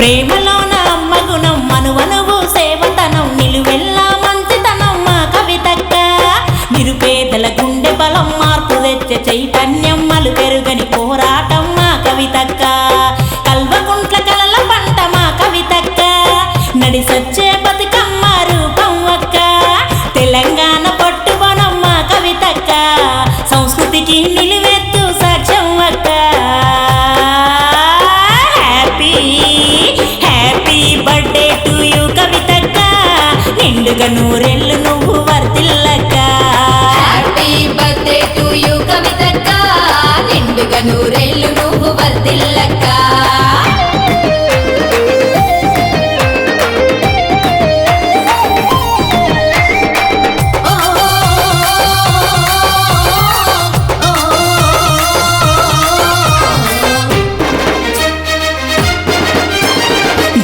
ప్రేమలోన అమ్మ గుణం మనువనువు సేవతనం నిలువెల్లా మంచితనం మా కవితక్క. నిరుపేదల గుండె బలం మార్పు తెచ్చే చైతన్యం మలు పెరుగని పోరాటం కవితక్క. కల్వకుంట్ల కలల పంట మా కవితక్క. నడి సచ్చే టు యు కవితక్క నిండుగా నూరేళ్ళు నువ్వు వర్దిల్లక్క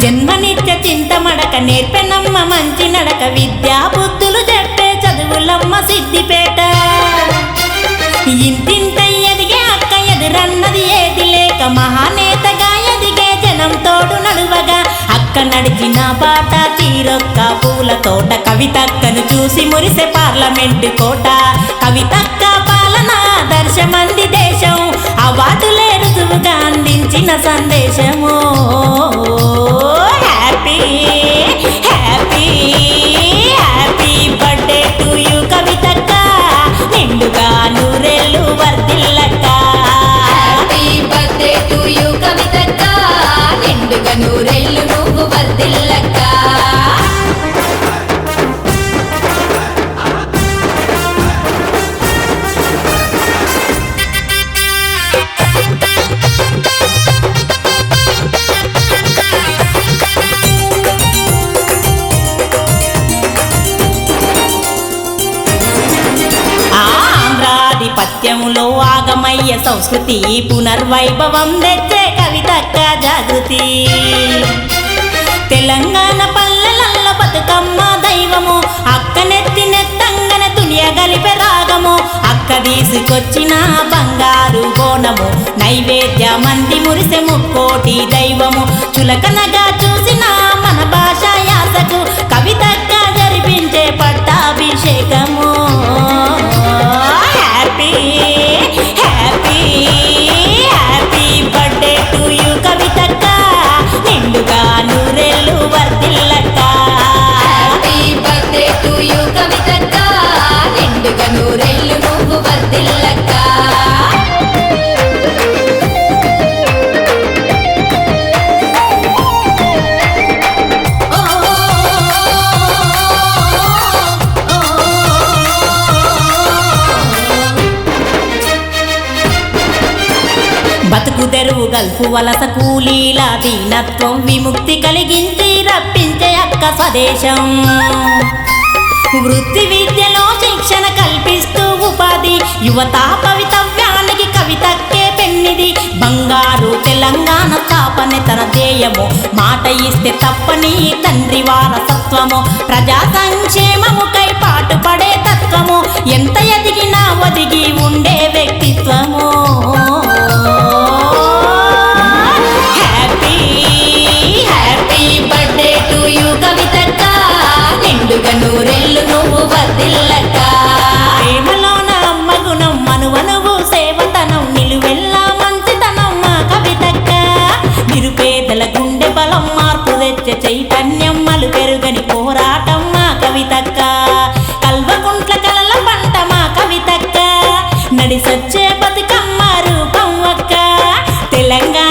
జన్మనిత్య చింతమడక నేర్పెనమ్మ మంచి నడక విద్యా బుద్ధులు చెప్పే చదువులమ్మ సిద్ధిపేట. ఇంటింట ఎదిగే అక్క ఎదురన్నది ఏది లేక మహానేతగా ఎదిగే జనం తోడు నడువగా అక్క నడిచిన పాట తీరొక్క పూల తోట కవితక్కను చూసి మురిసే పార్లమెంటు కోట. కవితక్క పాలన దర్శమంది దేశం అవార్డులే రుజువుగా అందించిన సందేశము. ఆంధ్రాధిపత్యములో ఆగమయ్య సంస్కృతి పునర్వైభవం తెచ్చే కవితక్క జాగృతి తెలంగాణ పల్లెలల్ల బతుకమ్మ దైవము అక్క నెత్తి నెత్తంగన దునియ గలిపె రాగము అక్క తీసుకొచ్చిన బంగారు కోణము నైవేద్య మంది మురిసె ముక్కోటి దైవము చులకన బతుకు తెరువు గల్ఫు వలస కూలీల దీనత్వం విముక్తి కలిగించి రప్పించే అక్క స్వదేశం. వృత్తి విద్యలో శిక్షణ కల్పిస్తూ ఉపాధి యువత భవితవ్యానికి కవితక్కే పెన్నిది బంగారు తెలంగాణ స్థాపన తన ధ్యేయము. మాట ఇస్తే తప్పని తండ్రి వారసత్వము. ప్రజా సంక్షేమముకై పాటుపడే తత్వము. ఎంత ఎదిగినా ఒదిగి ఉండే వ్యక్తి ప్రతిఫలం మార్పు తెచ్చే చైతన్యం మలు పెరుగని పోరాటం మా కవితక్క. కల్వకుంట్ల కలల పంట మా కవితక్క. నడి సచ్చే బతుకమ్మ రూపం ఒక్క తెలంగాణ